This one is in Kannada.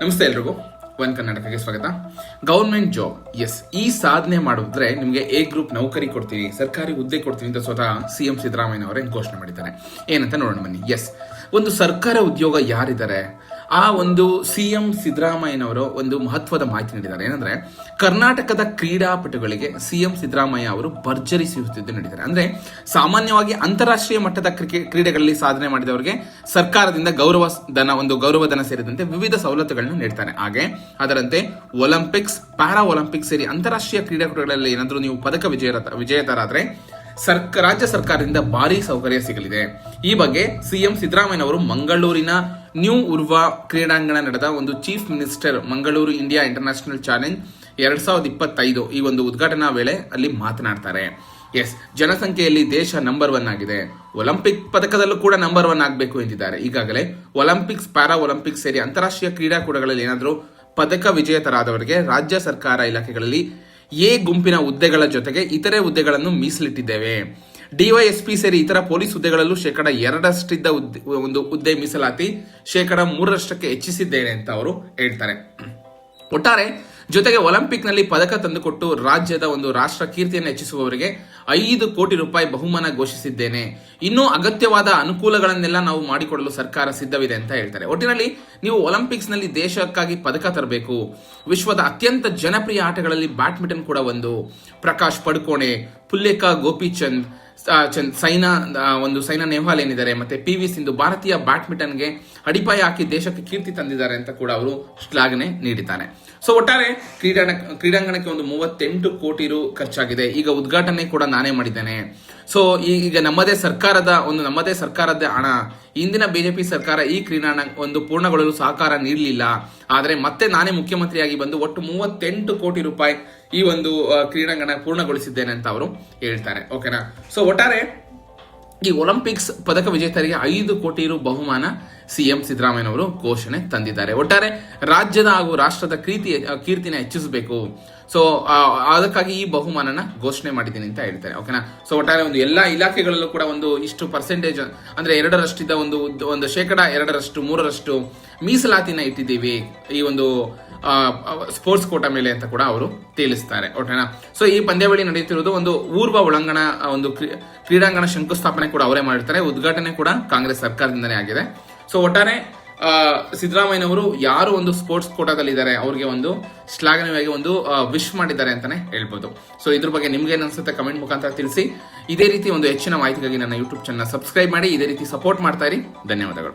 ನಮಸ್ತೆ ಎಲ್ರಿಗೂ. ಒನ್ ಕರ್ನಾಟಕಕ್ಕೆ ಸ್ವಾಗತ. Government job. ಎಸ್, ಈ ಸಾಧನೆ ಮಾಡಿದ್ರೆ ನಿಮಗೆ ಎ ಗ್ರೂಪ್ ನೌಕರಿ ಕೊಡ್ತೀವಿ, ಸರ್ಕಾರಿ ಹುದ್ದೆ ಕೊಡ್ತೀವಿ ಅಂತ ಸ್ವತಃ ಸಿ ಎಂ ಸಿದ್ದರಾಮಯ್ಯ ಅವರೇ ಘೋಷಣೆ ಮಾಡಿದ್ದಾರೆ. ಏನಂತ ನೋಡೋಣ ಬನ್ನಿ. ಎಸ್, ಒಂದು ಸರ್ಕಾರ ಉದ್ಯೋಗ ಯಾರಿದ್ದಾರೆ? ಆ ಒಂದು ಸಿ ಎಂ ಸಿದ್ದರಾಮಯ್ಯನವರು ಒಂದು ಮಹತ್ವದ ಮಾಹಿತಿ ನೀಡಿದ್ದಾರೆ. ಏನಂದ್ರೆ, ಕರ್ನಾಟಕದ ಕ್ರೀಡಾಪಟುಗಳಿಗೆ ಸಿ ಎಂ ಸಿದ್ದರಾಮಯ್ಯ ಅವರು ಭರ್ಜರಿ ಸಿಗುತ್ತಿದ್ದು ನೀಡಿದ್ದಾರೆ. ಅಂದ್ರೆ, ಸಾಮಾನ್ಯವಾಗಿ ಅಂತಾರಾಷ್ಟ್ರೀಯ ಮಟ್ಟದ ಕ್ರಿಕೆಟ್ ಕ್ರೀಡೆಗಳಲ್ಲಿ ಸಾಧನೆ ಮಾಡಿದವರಿಗೆ ಸರ್ಕಾರದಿಂದ ಗೌರವ ಧನ, ಒಂದು ಗೌರವ ಧನ ಸೇರಿದಂತೆ ವಿವಿಧ ಸವಲತ್ತುಗಳನ್ನು ನೀಡ್ತಾರೆ. ಹಾಗೆ, ಅದರಂತೆ ಒಲಿಂಪಿಕ್ಸ್ ಪ್ಯಾರಾ ಒಲಿಂಪಿಕ್ಸ್ ಸೇರಿ ಅಂತಾರಾಷ್ಟ್ರೀಯ ಕ್ರೀಡಾಕೂಟಗಳಲ್ಲಿ ಏನಾದರೂ ನೀವು ಪದಕ ವಿಜಯ ವಿಜೇತರಾದ್ರೆ ಸರ್ಕ ರಾಜ್ಯ ಸರ್ಕಾರದಿಂದ ಭಾರಿ ಸೌಕರ್ಯ ಸಿಗಲಿದೆ. ಈ ಬಗ್ಗೆ ಸಿಎಂ ಸಿದ್ದರಾಮಯ್ಯನವರು ಮಂಗಳೂರಿನ ನ್ಯೂ ಉರ್ವಾ ಕ್ರೀಡಾಂಗಣ ನಡೆದ ಒಂದು chief minister Mangaluru India international challenge ಎರಡ್ ಸಾವಿರದ ಇಪ್ಪತ್ತೈದು ಈ ಒಂದು ಉದ್ಘಾಟನಾ ವೇಳೆ ಅಲ್ಲಿ ಮಾತನಾಡ್ತಾರೆ. ಎಸ್ ಜನಸಂಖ್ಯೆಯಲ್ಲಿ ದೇಶ ನಂಬರ್ ಒನ್ ಆಗಿದೆ. ಒಲಿಂಪಿಕ್ ಪದಕದಲ್ಲೂ ಕೂಡ ನಂಬರ್ ಒನ್ ಆಗಬೇಕು ಎಂದಿದ್ದಾರೆ. ಈಗಾಗಲೇ ಒಲಿಂಪಿಕ್ಸ್ ಪ್ಯಾರಾ ಒಲಿಂಪಿಕ್ಸ್ ಸೇರಿ ಅಂತಾರಾಷ್ಟ್ರೀಯ ಕ್ರೀಡಾಕೂಟಗಳಲ್ಲಿ ಏನಾದರೂ ಪದಕ ವಿಜೇತರಾದವರಿಗೆ ರಾಜ್ಯ ಸರ್ಕಾರ ಇಲಾಖೆಗಳಲ್ಲಿ ಎ ಗುಂಪಿನ ಹುದ್ದೆಗಳ ಜೊತೆಗೆ ಇತರೆ ಹುದ್ದೆಗಳನ್ನು ಮೀಸಲಿಟ್ಟಿದ್ದೇವೆ. ಡಿವೈಎಸ್ಪಿ ಸೇರಿ ಇತರ ಪೊಲೀಸ್ ಹುದ್ದೆಗಳಲ್ಲೂ ಶೇಕಡ ಎರಡರಷ್ಟಿದ್ದ ಒಂದು ಹುದ್ದೆ ಮೀಸಲಾತಿ ಶೇಕಡ ಮೂರರಷ್ಟಕ್ಕೆ ಹೆಚ್ಚಿಸಿದ್ದೇನೆ ಅಂತ ಅವರು ಹೇಳ್ತಾರೆ. ಒಟ್ಟಾರೆ, ಜೊತೆಗೆ ಒಲಿಂಪಿಕ್ನಲ್ಲಿ ಪದಕ ತಂದುಕೊಟ್ಟು ರಾಜ್ಯದ ಒಂದು ರಾಷ್ಟ್ರ ಕೀರ್ತಿಯನ್ನು ಹೆಚ್ಚಿಸುವವರಿಗೆ ಐದು ಕೋಟಿ ರೂಪಾಯಿ ಬಹುಮಾನ ಘೋಷಿಸಿದ್ದೇನೆ. ಇನ್ನೂ ಅಗತ್ಯವಾದ ಅನುಕೂಲಗಳನ್ನೆಲ್ಲ ನಾವು ಮಾಡಿಕೊಡಲು ಸರ್ಕಾರ ಸಿದ್ಧವಿದೆ ಅಂತ ಹೇಳ್ತಾರೆ. ಒಟ್ಟಿನಲ್ಲಿ, ನೀವು ಒಲಿಂಪಿಕ್ಸ್ನಲ್ಲಿ ದೇಶಕ್ಕಾಗಿ ಪದಕ ತರಬೇಕು. ವಿಶ್ವದ ಅತ್ಯಂತ ಜನಪ್ರಿಯ ಆಟಗಳಲ್ಲಿ ಬ್ಯಾಡ್ಮಿಂಟನ್ ಕೂಡ ಒಂದು. ಪ್ರಕಾಶ್ ಪಡುಕೋಣೆ ಪುಲ್ಲೇಕ ಗೋಪಿಚಂದ್ ಸೈನಾ ಒಂದು ಸೈನಾ ನೆಹ್ವಾಲ್ ಏನಿದ್ದಾರೆ, ಮತ್ತೆ ಪಿ ವಿ ಸಿಂಧು ಭಾರತೀಯ ಬ್ಯಾಡ್ಮಿಂಟನ್ಗೆ ಅಡಿಪಾಯ ಹಾಕಿ ದೇಶಕ್ಕೆ ಕೀರ್ತಿ ತಂದಿದ್ದಾರೆ ಅಂತ ಕೂಡ ಅವರು ಶ್ಲಾಘನೆ ನೀಡಿದ್ದಾರೆ. ಸೊ ಒಟ್ಟಾರೆ ಕ್ರೀಡಾಣ, ಕ್ರೀಡಾಂಗಣಕ್ಕೆ ಒಂದು ಮೂವತ್ತೆಂಟು ಕೋಟಿ ರು ಖರ್ಚಾಗಿದೆ. ಈಗ ಉದ್ಘಾಟನೆ ಕೂಡ ನಾನೇ ಮಾಡಿದ್ದೇನೆ. ಸೊ ಈಗ ನಮ್ಮದೇ ಸರ್ಕಾರದ, ಒಂದು ನಮ್ಮದೇ ಸರ್ಕಾರದ ಹಣ ಇಂದಿನ ಬಿಜೆಪಿ ಸರ್ಕಾರ ಈ ಕ್ರೀಡಾಂಗ ಒಂದು ಪೂರ್ಣಗೊಳ್ಳಲು ಸಹಕಾರ ನೀಡಲಿಲ್ಲ. ಆದರೆ ಮತ್ತೆ ನಾನೇ ಮುಖ್ಯಮಂತ್ರಿಯಾಗಿ ಬಂದು ಒಟ್ಟು ಮೂವತ್ತೆಂಟು ಕೋಟಿ ರೂಪಾಯಿ ಈ ಒಂದು ಕ್ರೀಡಾಂಗಣ ಪೂರ್ಣಗೊಳಿಸಿದ್ದೇನೆ ಅಂತ ಅವರು ಹೇಳ್ತಾರೆ. ಓಕೆನಾ? ಸೊ ಒಟ್ಟಾರೆ ಈ ಒಲಿಂಪಿಕ್ಸ್ ಪದಕ ವಿಜೇತರಿಗೆ ಐದು ಕೋಟಿ ರು ಬಹುಮಾನ ಸಿಎಂ ಸಿದ್ದರಾಮಯ್ಯನವರು ಘೋಷಣೆ ತಂದಿದ್ದಾರೆ. ಒಟ್ಟಾರೆ ರಾಜ್ಯದ ಹಾಗೂ ರಾಷ್ಟ್ರದ ಕೀರ್ತಿ ಕೀರ್ತಿನ ಹೆಚ್ಚಿಸಬೇಕು. ಸೊ ಅದಕ್ಕಾಗಿ ಈ ಬಹುಮಾನನ ಘೋಷಣೆ ಮಾಡಿದ್ದೀನಿ ಅಂತ ಹೇಳ್ತಾರೆ. ಓಕೆನಾ? ಸೊ ಒಟ್ಟಾರೆ ಒಂದು ಎಲ್ಲ ಇಲಾಖೆಗಳಲ್ಲೂ ಕೂಡ ಒಂದು ಇಷ್ಟು ಪರ್ಸೆಂಟೇಜ್ ಅಂದ್ರೆ ಎರಡರಷ್ಟಿದ್ದ ಒಂದು ಒಂದು ಶೇಕಡ ಎರಡರಷ್ಟು, ಮೂರರಷ್ಟು ಮೀಸಲಾತಿನ ಇಟ್ಟಿದ್ದೀವಿ ಈ ಒಂದು ಸ್ಪೋರ್ಟ್ಸ್ ಕೋಟ ಮೇಲೆ ಅಂತ ಕೂಡ ಅವರು ತಿಳಿಸ್ತಾರೆ. ಓಕೆನಾ? ಸೊ ಈ ಪಂದ್ಯಾವಳಿ ನಡೆಯುತ್ತಿರುವುದು ಒಂದು ಊರ್ವ ಒಳಾಂಗಣ ಒಂದು ಕ್ರೀ- ಕ್ರೀಡಾಂಗಣ ಶಂಕುಸ್ಥಾಪನೆ ಕೂಡ ಅವರೇ ಮಾಡಿರ್ತಾರೆ. ಉದ್ಘಾಟನೆ ಕೂಡ ಕಾಂಗ್ರೆಸ್ ಸರ್ಕಾರದಿಂದನೇ ಆಗಿದೆ. ಸೊ ಒಟ್ಟಾರೆ ಸಿದ್ದರಾಮಯ್ಯನವರು ಯಾರು ಒಂದು ಸ್ಪೋರ್ಟ್ಸ್ ಕೋಟಾದಲ್ಲಿದ್ದಾರೆ, ಅವ್ರಿಗೆ ಒಂದು ಶ್ಲಾಘನೀಯವಾಗಿ ಒಂದು ವಿಶ್ ಮಾಡಿದ್ದಾರೆ ಅಂತಾನೆ ಹೇಳ್ಬೋದು. ಸೊ ಇದ್ರ ಬಗ್ಗೆ ನಿಮ್ಗೆ ಅನ್ಸುತ್ತೆ ಕಮೆಂಟ್ ಮುಖಾಂತರ ತಿಳಿಸಿ. ಇದೇ ರೀತಿ ಒಂದು ಹೆಚ್ಚಿನ ಮಾಹಿತಿಗಾಗಿ ನನ್ನ ಯೂಟ್ಯೂಬ್ ಚಾನಲ್ ಸಬ್ಸ್ಕ್ರೈಬ್ ಮಾಡಿ, ಇದೇ ರೀತಿ ಸಪೋರ್ಟ್ ಮಾಡ್ತಾ ಇರಿ. ಧನ್ಯವಾದಗಳು.